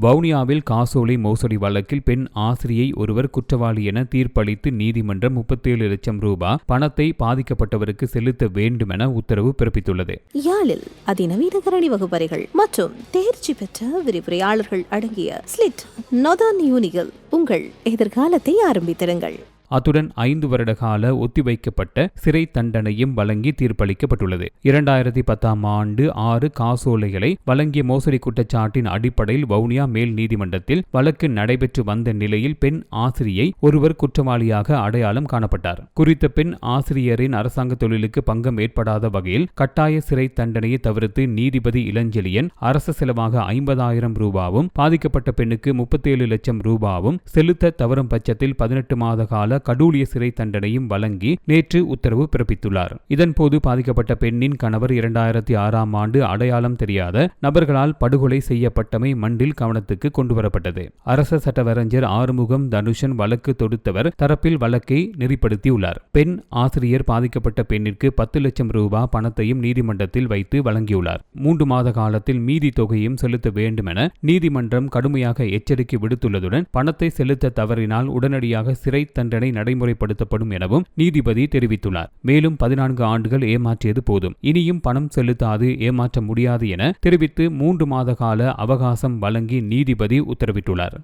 வவுனியாவில் காசோலை மோசடி வழக்கில் பெண் ஆசிரியை ஒருவர் குற்றவாளி என தீர்ப்பளித்து நீதிமன்றம் முப்பத்தேழு லட்சம் ரூபாய் பணத்தை பாதிக்கப்பட்டவருக்கு செலுத்த வேண்டுமென உத்தரவு பிறப்பித்துள்ளது. யாழில் அதிநவீன கரணி வகுப்பறைகள் மற்றும் தேர்ச்சி பெற்ற விரிவுரையாளர்கள் அடங்கிய ஸ்லிட் நொதான் யூனிகள் உங்கள் எதிர்காலத்தை ஆரம்பித்திருங்கள். அத்துடன் ஐந்து வருட கால ஒத்திவைக்கப்பட்ட சிறை தண்டனையும் வழங்கி தீர்ப்பளிக்கப்பட்டுள்ளது. இரண்டாயிரத்தி பத்தாம் ஆண்டு ஆறு காசோலைகளை வழங்கிய மோசடி குற்றச்சாட்டின் அடிப்படையில் வவுனியா மேல் நீதிமன்றத்தில் வழக்கு நடைபெற்று வந்த நிலையில் பெண் ஆசிரியை ஒருவர் குற்றவாளியாக அடையாளம் காணப்பட்டார். குறித்த பெண் ஆசிரியரின் அரசாங்க தொழிலுக்கு பங்கம் ஏற்படாத வகையில் கட்டாய சிறை தண்டனையை தவிர்த்து நீதிபதி இளஞ்செழியன் அரச செலவாக ஐம்பதாயிரம் ரூபாவும் பாதிக்கப்பட்ட பெண்ணுக்கு முப்பத்தேழு லட்சம் ரூபாவும் செலுத்த தவறும் பட்சத்தில் பதினெட்டு மாத கால கடூழிய சிறை தண்டனையும் வழங்கி நேற்று உத்தரவு பிறப்பித்துள்ளார். இதன்போது பாதிக்கப்பட்ட பெண்ணின் கணவர் இரண்டாயிரத்தி ஆறாம் ஆண்டு அடையாளம் தெரியாத நபர்களால் படுகொலை செய்யப்பட்டமை மண்டில் கவனத்துக்கு கொண்டுவரப்பட்டது. அரச சட்டவரைஞர் ஆறுமுகம் தனுஷன் வழக்கு தொடுத்தவர் தரப்பில் வழக்கை நெறிப்படுத்தியுள்ளார். பெண் ஆசிரியர் பாதிக்கப்பட்ட பெண்ணிற்கு பத்து லட்சம் ரூபாய் பணத்தையும் நீதிமன்றத்தில் வைத்து வழங்கியுள்ளார். மூன்று மாத காலத்தில் மீதி தொகையும் செலுத்த வேண்டும் என நீதிமன்றம் கடுமையாக எச்சரிக்கை விடுத்துள்ளதுடன் பணத்தை செலுத்த தவறினால் உடனடியாக சிறை தண்டனை நடைமுறைப்படுத்தப்படும் எனவும் நீதிபதி தெரிவித்துள்ளார். மேலும் பதினான்கு ஆண்டுகள் ஏமாற்றியது போதும். இனியும் பணம் செலுத்தாது ஏமாற்ற முடியாது என தெரிவித்து மூன்று மாத கால அவகாசம் வழங்கி நீதிபதி உத்தரவிட்டுள்ளார்.